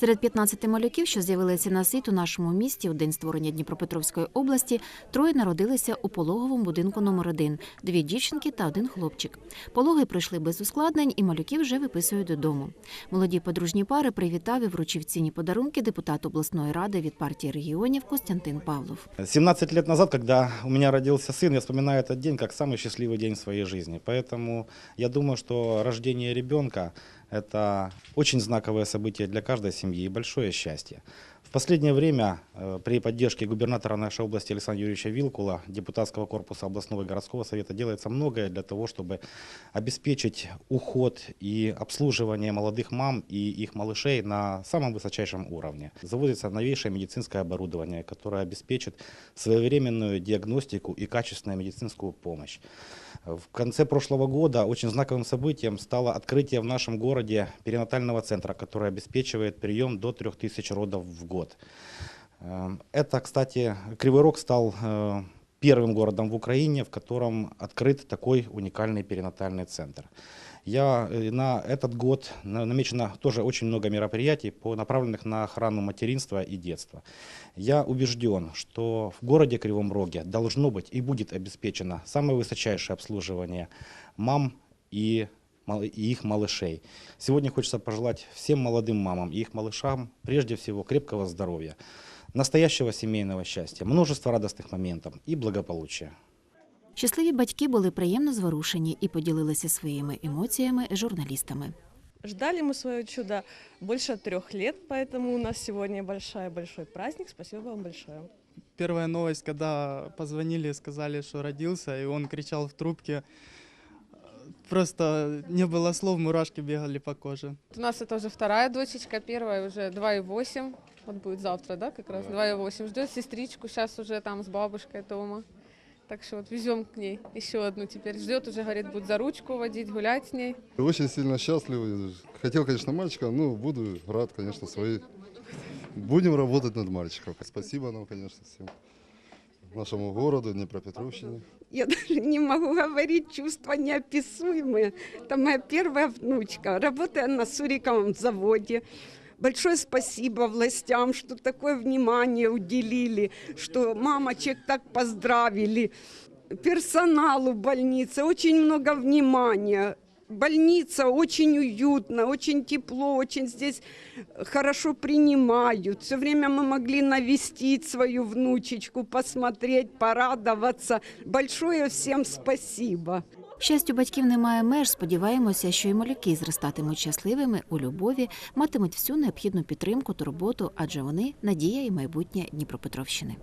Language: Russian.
Серед 15 малюків, що з'явилися на світ у нашому місті у день створення Дніпропетровської області, троє народилися у пологовому будинку номер 1 дві дівчинки та один хлопчик. Пологи пройшли без ускладнень, і малюків вже виписують додому. Молоді подружні пари привітав і вручив цінні подарунки депутат обласної ради від партії регіонів Костянтин Павлов. 17 лет назад, когда у меня родился сын, я вспоминаю этот день как самый счастливый день в своей жизни. Поэтому я думаю, что рождение ребенка – это очень знаковое событие для каждой семьи и большое счастье. В последнее время э, при поддержке губернатора нашей области Александра Юрьевича Вилкула, депутатского корпуса областного и городского совета делается многое для того, чтобы обеспечить уход и обслуживание молодых мам и их малышей на самом высочайшем уровне. Заводится новейшее медицинское оборудование, которое обеспечит своевременную диагностику и качественную медицинскую помощь. В конце прошлого года очень знаковым событием стало открытие в нашем городе перинатального центра, который обеспечивает прием до 3000 родов в год. Эм, Это, кстати, Кривой Рог стал э, первым городом в Украине, в котором открыт такой уникальный перинатальный центр. Я э, на этот год на- намечено тоже очень много мероприятий, по, направленных на охрану материнства и детства. Я убежден, что в городе Кривом Роге должно быть и будет обеспечено самое высочайшее обслуживание мам и и их малышей. Сегодня хочется пожелать всем молодым мамам и их малышам прежде всего крепкого здоровья, настоящего семейного счастья, множество радостных моментов и благополучия. Щасливі батьки були приємно зворушені і поділилися своїми емоціями з журналістами. Ждали мы свое чудо больше трех лет, поэтому у нас сегодня большой-большой праздник. Спасибо вам большое. Первая новость, когда позвонили, сказали, что родился, и он кричал в трубке. Просто не было слов, мурашки бегали по коже. У нас это уже вторая дочечка, первая уже 2,8. Вот будет завтра, да, как раз 2,8. Ждет сестричку, сейчас уже там с бабушкой дома. Так что вот везем к ней еще одну теперь. Ждет уже, говорит, будет за ручку водить, гулять с ней. Очень сильно счастлив. Хотел, конечно, мальчика, но буду рад, конечно, своей. Будем работать над мальчиком. Спасибо нам, конечно, всем. Нашему городу, Днепропетровщине. Я даже не могу говорить, чувства неописуемые. Это моя первая внучка. Работает на Суриковом заводе. Большое спасибо властям, что такое внимание уделили, что мамочек так поздравили. Персоналу больницы очень много внимания. Больница очень уютно, очень тепло, очень здесь хорошо принимают. Все время мы могли навестить свою внучечку, посмотреть, порадоваться. Большое всем спасибо. Щастю батьків немає меж. Сподіваємося, що і малюки зростатимуть щасливими у любові, матимуть всю необхідну підтримку, турботу, адже вони надія і майбутнє Дніпропетровщини.